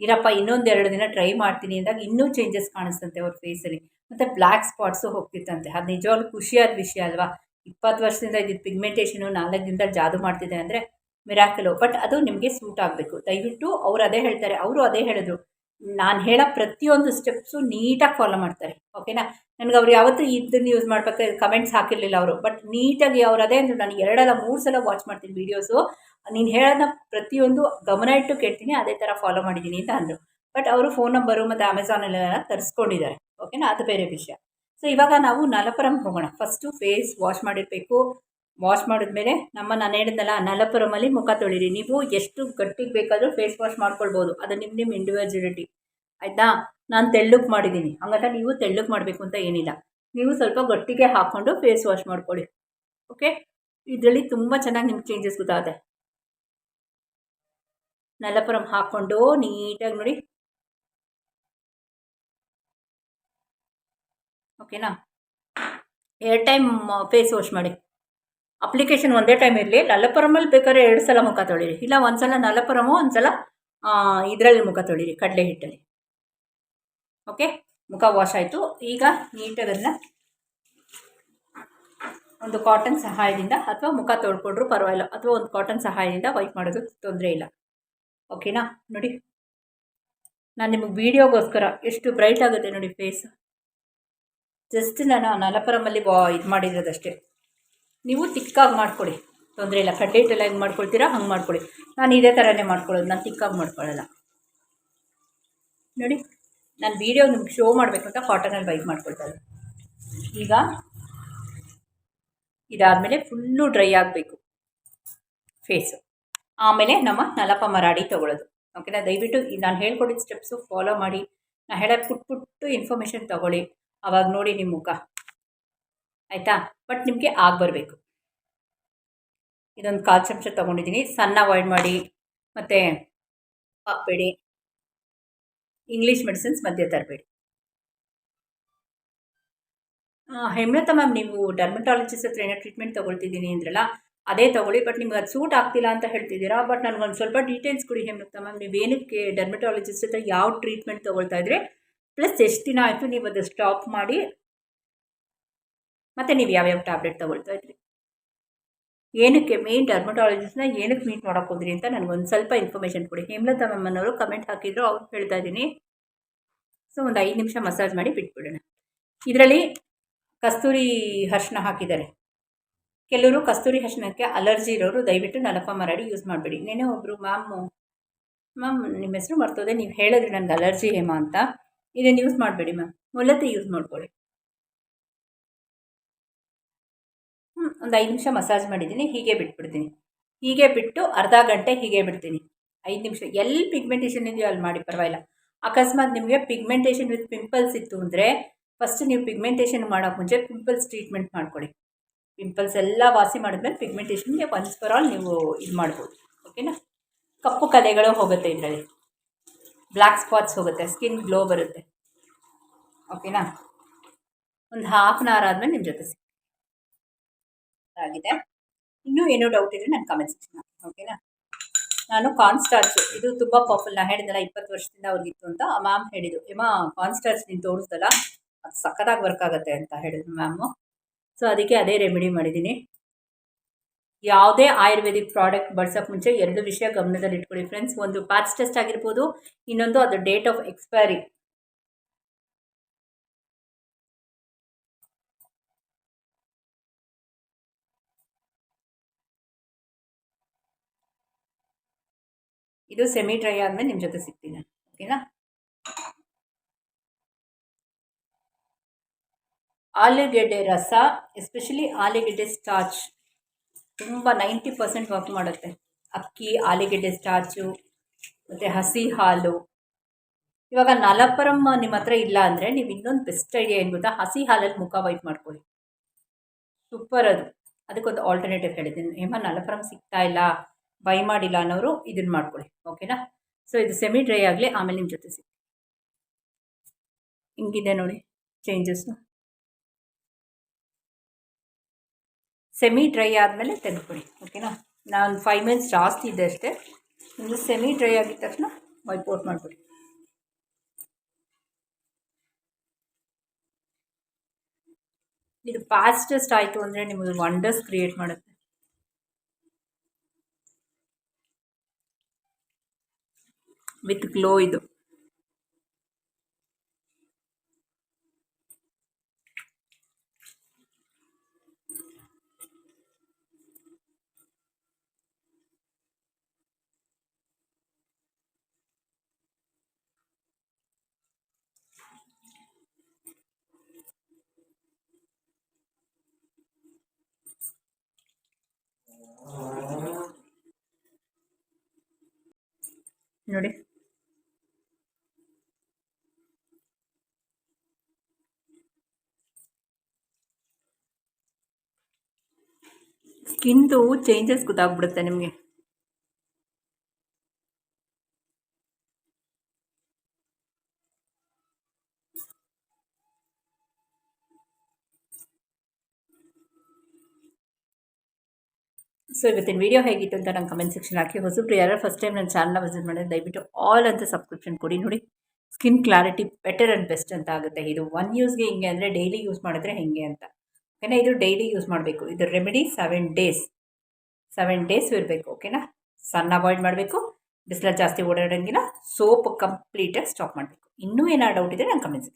Speaker 1: ಇರಪ್ಪ ಇನ್ನೊಂದು ಎರಡು ದಿನ ಟ್ರೈ ಮಾಡ್ತೀನಿ ಅಂದಾಗ ಇನ್ನೂ ಚೇಂಜಸ್ ಕಾಣಿಸ್ತಂತೆ ಅವ್ರ ಫೇಸಲ್ಲಿ ಮತ್ತು ಬ್ಲ್ಯಾಕ್ ಸ್ಪಾಟ್ಸು ಹೋಗ್ತಿತ್ತಂತೆ. ಅದು ನಿಜವಾಗ್ಲೂ ಖುಷಿಯಾದ ವಿಷಯ ಅಲ್ವಾ? ಇಪ್ಪತ್ತು ವರ್ಷದಿಂದ ಇದ್ದಿದ್ದು ಪಿಗ್ಮೆಂಟೇಷನು ನಾಲ್ಕು ದಿನದಲ್ಲಿ ಜಾದು ಮಾಡ್ತಿದೆ ಅಂದರೆ ಮಿರಾಕಲು ಬಟ್ ಅದು ನಿಮಗೆ ಸೂಟ್ ಆಗಬೇಕು. ದಯವಿಟ್ಟು ಅವರು ಅದೇ ಹೇಳ್ತಾರೆ. ಅವರು ಅದೇ ಹೇಳಿದ್ರು. ನಾನು ಹೇಳೋ ಪ್ರತಿಯೊಂದು ಸ್ಟೆಪ್ಸು ನೀಟಾಗಿ ಫಾಲೋ ಮಾಡ್ತಾರೆ. ಓಕೆನಾ ನನಗೆ ಅವ್ರು ಯಾವತ್ತೂ ಇದನ್ನು ಯೂಸ್ ಮಾಡ್ಬೇಕಾದ್ರೆ ಕಮೆಂಟ್ಸ್ ಹಾಕಿರಲಿಲ್ಲ ಅವರು. ಬಟ್ ನೀಟಾಗಿ ಅವ್ರು ಅದೇ ಅಂದರು. ನಾನು ಎರಡಲ್ಲ ಮೂರು ಸಲ ವಾಚ್ ಮಾಡ್ತೀನಿ ವೀಡಿಯೋಸು ನೀನು ಹೇಳೋದನ್ನ ಪ್ರತಿಯೊಂದು ಗಮನ ಇಟ್ಟು ಕೇಳ್ತೀನಿ. ಅದೇ ಥರ ಫಾಲೋ ಮಾಡಿದ್ದೀನಿ ಅಂತ ಅಂದರು. ಬಟ್ ಅವರು ಫೋನ್ ನಂಬರು ಮತ್ತು ಅಮೆಝಾನಲ್ಲೆಲ್ಲ ತರಿಸ್ಕೊಂಡಿದ್ದಾರೆ. ಓಕೆನಾ ಅದು ಬೇರೆ ವಿಷಯ. ಸೊ ಇವಾಗ ನಾವು ನಲಪುರಂ ಹೋಗೋಣ. ಫಸ್ಟು ಫೇಸ್ ವಾಶ್ ಮಾಡಿರಬೇಕು. ವಾಶ್ ಮಾಡಿದ್ಮೇಲೆ ನಮ್ಮ ನಾನು ಹೇಳಿದ್ನಲ್ಲ ನಲಪುರಮಲ್ಲಿ ಮುಖ ತೊಳಿರಿ. ನೀವು ಎಷ್ಟು ಗಟ್ಟಿಗೆ ಬೇಕಾದರೂ ಫೇಸ್ ವಾಶ್ ಮಾಡ್ಕೊಳ್ಬೋದು. ಅದು ನಿಮ್ಮ ನಿಮ್ಮ ಇಂಡಿವಿಜುವಲಿಟಿ ಆಯಿತಾ? ನಾನು ತೆಳ್ಳಗೆ ಮಾಡಿದ್ದೀನಿ ಹಂಗಂತ ನೀವು ತೆಳ್ಳಗೆ ಮಾಡಬೇಕು ಅಂತ ಏನಿಲ್ಲ. ನೀವು ಸ್ವಲ್ಪ ಗಟ್ಟಿಗೆ ಹಾಕ್ಕೊಂಡು ಫೇಸ್ ವಾಶ್ ಮಾಡ್ಕೊಳ್ಳಿ. ಓಕೆ ಇದರಲ್ಲಿ ತುಂಬ ಚೆನ್ನಾಗಿ ನಿಮ್ಗೆ ಚೇಂಜಸ್ ಗೊತ್ತಾಗುತ್ತೆ. ನಲಪುರಂ ಹಾಕ್ಕೊಂಡು ನೀಟಾಗಿ ನೋಡಿ. ಓಕೆನಾ? ಎರಡು ಟೈಮ್ ಫೇಸ್ ವಾಶ್ ಮಾಡಿ. ಅಪ್ಲಿಕೇಶನ್ ಒಂದೇ ಟೈಮ್ ಇರಲಿ. ನಲ್ಲಪುರಮಲ್ಲಿ ಬೇಕಾದ್ರೆ ಎರಡು ಸಲ ಮುಖ ತೊಳಿರಿ. ಇಲ್ಲ ಒಂದು ಸಲ ಒಂದ್ಸಲ ಒಂದು ಸಲ ಇದರಲ್ಲಿ ಮುಖ ತೊಳಿರಿ, ಕಡಲೆ ಹಿಟ್ಟಲ್ಲಿ. ಓಕೆ? ಮುಖ ವಾಶ್ ಆಯಿತು. ಈಗ ನೀಟಾಗಿ ಒಂದು ಕಾಟನ್ ಸಹಾಯದಿಂದ ಅಥವಾ ಮುಖ ತೊಳ್ಕೊಂಡ್ರು ಪರವಾಗಿಲ್ಲ. ಅಥವಾ ಒಂದು ಕಾಟನ್ ಸಹಾಯದಿಂದ ವೈಪ್ ಮಾಡೋದು ತೊಂದರೆ ಇಲ್ಲ. ಓಕೆನಾ? ನೋಡಿ. ನಾನು ನಿಮಗೆ ವೀಡಿಯೋಗೋಸ್ಕರ ಎಷ್ಟು ಬ್ರೈಟ್ ಆಗುತ್ತೆ ನೋಡಿ ಫೇಸ್ ಜಸ್ಟ್ ನಾನು ನಲಪರಮಲ್ಲಿ ಬಾ ಇದು ಮಾಡಿರೋದಷ್ಟೇ. ನೀವು ತಿಕ್ಕಾಗಿ ಮಾಡ್ಕೊಳ್ಳಿ ತೊಂದರೆ ಇಲ್ಲ. ಕಡ್ಲೆ ಹಿಟ್ಟೆಲ್ಲ ಹೆಂಗೆ ಮಾಡ್ಕೊಳ್ತೀರಾ, ಹಂಗೆ ಮಾಡ್ಕೊಳ್ಳಿ ನಾನು ಇದೇ ಥರನೇ ಮಾಡ್ಕೊಳ್ಳೋದು. ನಾನು ತಿಕ್ಕಾಗಿ ಮಾಡ್ಕೊಳ್ಳಲ್ಲ. ನೋಡಿ, ನಾನು ವೀಡಿಯೋ ನಿಮ್ಗೆ ಶೋ ಮಾಡಬೇಕು ಅಂತ ಕಾಟನಲ್ಲಿ ಬೈಕ್ ಮಾಡ್ಕೊಳ್ತಾರೆ ಈಗ ಇದಾದಮೇಲೆ ಫುಲ್ಲು ಡ್ರೈ ಆಗಬೇಕು. ಫೇಸು ಆಮೇಲೆ ನಮ್ಮ ನಲಪ ಮರಾಡಿ ತೊಗೊಳ್ಳೋದು. ಓಕೆನಾ ದಯವಿಟ್ಟು ನಾನು ಹೇಳ್ಕೊಟ್ಟಿದ್ದ ಸ್ಟೆಪ್ಸು ಫಾಲೋ ಮಾಡಿ. ನಾನು ಹೇಳೋದು ಪುಟ್ ಪುಟ್ಟು ಇನ್ಫಾರ್ಮೇಷನ್ ತೊಗೊಳ್ಳಿ. ಅವಾಗ ನೋಡಿ ನಿಮ್ಮ ಮುಖ. ಆಯಿತಾ? ಬಟ್ ನಿಮಗೆ ಆಗಿ ಬರಬೇಕು. ಇದೊಂದು ಕಾಲು ಚಮಚ ತೊಗೊಂಡಿದ್ದೀನಿ ಸಣ್ಣ ಅವಾಯ್ಡ್ ಮಾಡಿ, ಮತ್ತು ಹಾಕಬೇಡಿ. ಇಂಗ್ಲೀಷ್ ಮೆಡಿಸಿನ್ಸ್ ಮಧ್ಯೆ ತರಬೇಡಿ. ಹೇಮಲತಾ ಮ್ಯಾಮ್ ನೀವು ಡರ್ಮಟಾಲಜಿಸ್ಟ್ ಹತ್ರ ಏನೋ ಟ್ರೀಟ್ಮೆಂಟ್ ತೊಗೊಳ್ತಿದ್ದೀನಿ ಅಂದ್ರಲ್ಲ, ಅದೇ ತೊಗೊಳ್ಳಿ ಬಟ್ ನಿಮ್ಗೆ ಅದು ಸೂಟ್ ಆಗ್ತಿಲ್ಲ ಅಂತ ಹೇಳ್ತಿದ್ದೀರಾ? ಬಟ್ ನನಗೊಂದು ಸ್ವಲ್ಪ ಡೀಟೇಲ್ಸ್ ಕೊಡಿ ಹೇಮಲತಾ ಮ್ಯಾಮ್ ನೀವು ಏನಕ್ಕೆ ಡರ್ಮಟಾಲಜಿಸ್ಟ್ ಹತ್ರ ಯಾವ ಟ್ರೀಟ್ಮೆಂಟ್ ತೊಗೊಳ್ತಾ ಇದ್ರೆ ಪ್ಲಸ್ ಎಷ್ಟು ದಿನ ಆಯಿತು ನೀವು ಅದು ಸ್ಟಾಪ್ ಮಾಡಿ? ಮತ್ತು ನೀವು ಯಾವ್ಯಾವ ಟ್ಯಾಬ್ಲೆಟ್ ತೊಗೊಳ್ತಾ ಇದ್ರಿ? ಏನಕ್ಕೆ ಮೇನ್ ಡರ್ಮಟಾಲಜಿಸ್ಟ್ನ ಏನಕ್ಕೆ ಮೀಟ್ ಮಾಡೋಕೆ ಹೋದ್ರಿ ಅಂತ ನನಗೊಂದು ಸ್ವಲ್ಪ ಇನ್ಫಾರ್ಮೇಷನ್ ಕೊಡಿ. ಹೇಮಲತಾ ಮ್ಯಾಮನವರು ಕಮೆಂಟ್ ಹಾಕಿದ್ರು, ಅವ್ರು ಹೇಳ್ತಾ ಇದ್ದೀನಿ. ಸೊ ಒಂದು ಐದು ನಿಮಿಷ ಮಸಾಜ್ ಮಾಡಿ ಬಿಟ್ಬಿಡೋಣ. ಇದರಲ್ಲಿ ಕಸ್ತೂರಿ ಅರ್ಶಿನ ಹಾಕಿದ್ದಾರೆ. ಕೆಲವರು ಕಸ್ತೂರಿ ಅರ್ಶಿನಕ್ಕೆ ಅಲರ್ಜಿ ಇರೋರು ದಯವಿಟ್ಟು ನಲಪ ಮರಾಡಿ ಯೂಸ್ ಮಾಡಬೇಡಿ. ನೆನೆ ಒಬ್ಬರು ಮ್ಯಾಮ್ ಮ್ಯಾಮ್ ನಿಮ್ಮ ಹೆಸರು ಮರ್ತೋದೆ, ನೀವು ಹೇಳಿದ್ರಿ ನನಗೆ ಅಲರ್ಜಿ ಹೇಮಾ ಅಂತ. ಇದನ್ನು ಯೂಸ್ ಮಾಡಬೇಡಿ ಮ್ಯಾಮ್ ಮುಲ್ಲತ್ತೆ ಯೂಸ್ ಮಾಡ್ಕೊಳ್ಳಿ. ಹ್ಞೂ ಒಂದು ಐದು ನಿಮಿಷ ಮಸಾಜ್ ಮಾಡಿದ್ದೀನಿ, ಹೀಗೆ ಬಿಟ್ಬಿಡ್ತೀನಿ. ಹೀಗೆ ಬಿಟ್ಟು ಅರ್ಧ ಗಂಟೆ ಹೀಗೆ ಬಿಡ್ತೀನಿ. ಐದು ನಿಮಿಷ ಎಲ್ಲಿ ಪಿಗ್ಮೆಂಟೇಷನ್ ಇದೆಯೋ ಅಲ್ಲಿ ಮಾಡಿ, ಪರವಾಗಿಲ್ಲ. ಅಕಸ್ಮಾತ್ ನಿಮಗೆ ಪಿಗ್ಮೆಂಟೇಷನ್ ವಿತ್ ಪಿಂಪಲ್ಸ್ ಇತ್ತು ಅಂದರೆ ಫಸ್ಟ್ ನೀವು ಪಿಗ್ಮೆಂಟೇಷನ್ ಮಾಡೋಕ್ಕೆ ಮುಂಚೆ ಪಿಂಪಲ್ಸ್ ಟ್ರೀಟ್ಮೆಂಟ್ ಮಾಡ್ಕೊಳ್ಳಿ. ಪಿಂಪಲ್ಸ್ ಎಲ್ಲ ವಾಸಿ ಮಾಡಿದ್ಮೇಲೆ ಪಿಗ್ಮೆಂಟೇಷನ್ಗೆ ಒನ್ಸ್ ಫಾರ್ ಆಲ್ ನೀವು ಇದು ಮಾಡ್ಬೋದು. ಓಕೆನಾ ಕಪ್ಪು ಕಲೆಗಳು ಹೋಗುತ್ತೆ ಇದರಲ್ಲಿ. ಬ್ಲ್ಯಾಕ್ ಸ್ಪಾಟ್ಸ್ ಹೋಗುತ್ತೆ ಸ್ಕಿನ್ ಗ್ಲೋ ಬರುತ್ತೆ. ಓಕೆನಾ? ಒಂದು ಹಾಫ್ ಆನ್ ಅವರ್ ಆದಮೇಲೆ ನಿಮ್ಮ ಜೊತೆ ಆಗಿದೆ. ಇನ್ನೂ ಏನೋ ಡೌಟ್ ಇದ್ರೆ ನಾನು ಕಮೆಂಟ್ ಸೆಕ್ಷನ್ ಓಕೆನಾ? ನಾನು ಕಾರ್ನ್ಸ್ಟಾರ್ಚ್ ಇದು ತುಂಬ ಪಾಪುಲ್ ನಾ ಹೇಳಿದ್ನಲ್ಲ ಇಪ್ಪತ್ತು ವರ್ಷದಿಂದ ಅವ್ರಿಗಿತ್ತು ಅಂತ ಮ್ಯಾಮ್ ಹೇಳಿದ್ರು ಏಮ ಕಾನ್ಸ್ಟಾರ್ಚ್ ನೀನು ತೋರಿಸ್ದಲ್ಲ, ಅದು ಸಖತ್ತಾಗಿ ವರ್ಕ್ ಆಗುತ್ತೆ ಅಂತ ಹೇಳಿದ್ರು ಮ್ಯಾಮು ಸೊ ಅದಕ್ಕೆ ಅದೇ ರೆಮಿಡಿ ಮಾಡಿದ್ದೀನಿ ಯಾವುದೇ ಆಯುರ್ವೇದಿಕ್ ಪ್ರಾಡಕ್ಟ್ ಬಳಸೋಕೆ ಮುಂಚೆ ಎರಡು ವಿಷಯ ಗಮನದಲ್ಲಿ ಇಟ್ಕೊಳ್ಳಿ ಫ್ರೆಂಡ್ಸ್ ಒಂದು ಪ್ಯಾಚ್ ಟೆಸ್ಟ್ ಆಗಿರ್ಬೋದು, ಇನ್ನೊಂದು ಅದು ಡೇಟ್ ಆಫ್ ಎಕ್ಸ್ಪೈರಿ ಇದು ಸೆಮಿ ಡ್ರೈ ಆದಮೇಲೆ ನಿಮ್ಮ ಜೊತೆ ಸಿಗ್ತೀನಿ. ಓಕೆನಾ ಆಲೂಗೆಡ್ಡೆ ರಸ ಎಸ್ಪೆಷಲಿ ಆಲೂಗೆಡ್ಡೆ ಸ್ಟಾರ್ಚ್ ತುಂಬ ನೈಂಟಿ ಪರ್ಸೆಂಟ್ ವರ್ಕ್ ಮಾಡುತ್ತೆ. ಅಕ್ಕಿ, ಆಲೂಗೆಡ್ಡೆ ಸ್ಟಾಚು ಮತ್ತು ಹಸಿ ಹಾಲು. ಇವಾಗ ನಲಪರಂ ನಿಮ್ಮ ಹತ್ರ ಇಲ್ಲ ಅಂದರೆ ನೀವು ಇನ್ನೊಂದು ಬೆಸ್ಟ್ ಐಡಿಯಾ ಏನು ಗೊತ್ತಾ? ಹಸಿ ಹಾಲಲ್ಲಿ ಮುಖ ವೈಪ್ ಮಾಡ್ಕೊಳ್ಳಿ. ಸೂಪರ್ ಅದು. ಅದಕ್ಕೊಂದು ಆಲ್ಟರ್ನೇಟಿವ್ ಹೇಳಿದ್ದೀನಿ. ಹೇಮ ನಲಪರಮ್ ಸಿಗ್ತಾ ಇಲ್ಲ? ಬೈ ಮಾಡಿಲ್ಲ ಅನ್ನೋರು ಇದನ್ನು ಮಾಡ್ಕೊಳ್ಳಿ, ಓಕೆನಾ? ಸೊ ಇದು ಸೆಮಿ ಡ್ರೈ ಆಗಲಿ ಆಮೇಲೆ ನಿಮ್ಮ ಜೊತೆ ಸಿಗ್ತೀನಿ. ಹಿಂಗಿದೆ ನೋಡಿ ಚೇಂಜಸ್ಸು ಸೆಮಿ ಡ್ರೈ ಆದಮೇಲೆ ತೆಗೆದುಕೊಳ್ಳಿ, ಓಕೆನಾ? ನಾನು ಫೈವ್ ಮಿನಿಟ್ಸ್ ಜಾಸ್ತಿ ಇದೆ ಅಷ್ಟೇ. ನಿಮ್ಮದು ಸೆಮಿ ಡ್ರೈ ಆಗಿದ ತಕ್ಷಣ ವೈಪ್ ಔಟ್ ಮಾಡಿಬಿಡಿ. ಇದು ಫಾಸ್ಟೆಸ್ಟ್ ಆಯಿತು ಅಂದರೆ ನಿಮಗೆ ವಂಡರ್ಸ್ ಕ್ರಿಯೇಟ್ ಮಾಡುತ್ತೆ. ವಿತ್ ಗ್ಲೋ ಇದು. ನೋಡಿ. ಸ್ಕಿನ್ದು ಚೇಂಜಸ್ ಗೊತ್ತಾಗ್ಬಿಡುತ್ತೆ ನಿಮಗೆ. ಸೊ ಇವತ್ತಿನ ವೀಡಿಯೋ ಹೇಗಿತ್ತು ಅಂತ ನಂಗೆ ಕಮೆಂಟ್ ಸೆಕ್ಷನ್ ಹಾಕಿ. ಹೊಸಬ್ರು ಯಾರು ಫಸ್ಟ್ ಟೈಮ್ ನನ್ನ ಚಾನಲ್ನ ವಿಸಿಟ್ ಮಾಡಿದ್ರೆ ದಯವಿಟ್ಟು ಆಲ್ ಅಂತ ಸಬ್ಸ್ಕ್ರಿಪ್ಷನ್ ಕೊಡಿ ನೋಡಿ. Skin clarity better and best ಅಂತ ಆಗುತ್ತೆ. ಇದು ಒನ್ ಯೂಸ್ಗೆ ಹಿಂಗೆ ಅಂದರೆ ಡೈಲಿ ಯೂಸ್ ಮಾಡಿದ್ರೆ ಹೇಗೆ ಅಂತ. ಓಕೆನಾ ಇದು ಡೈಲಿ ಯೂಸ್ ಮಾಡಬೇಕು. ಇದು remedy seven days seven days ಇರಬೇಕು ಓಕೆನಾ ಸಣ್ಣ ಅವಾಯ್ಡ್ ಮಾಡಬೇಕು. ಬಿಸಿಲ ಜಾಸ್ತಿ ಓಡಾಡೋಂಗಿಲ್ಲ. ಸೋಪ್ ಕಂಪ್ಲೀಟಾಗಿ ಸ್ಟಾಪ್ ಮಾಡಬೇಕು. ಇನ್ನೂ ಏನಾದ್ರು ಡೌಟ್ ಇದ್ದರೆ ನಂಗೆ ಕಮೆಂಟ್ಸ್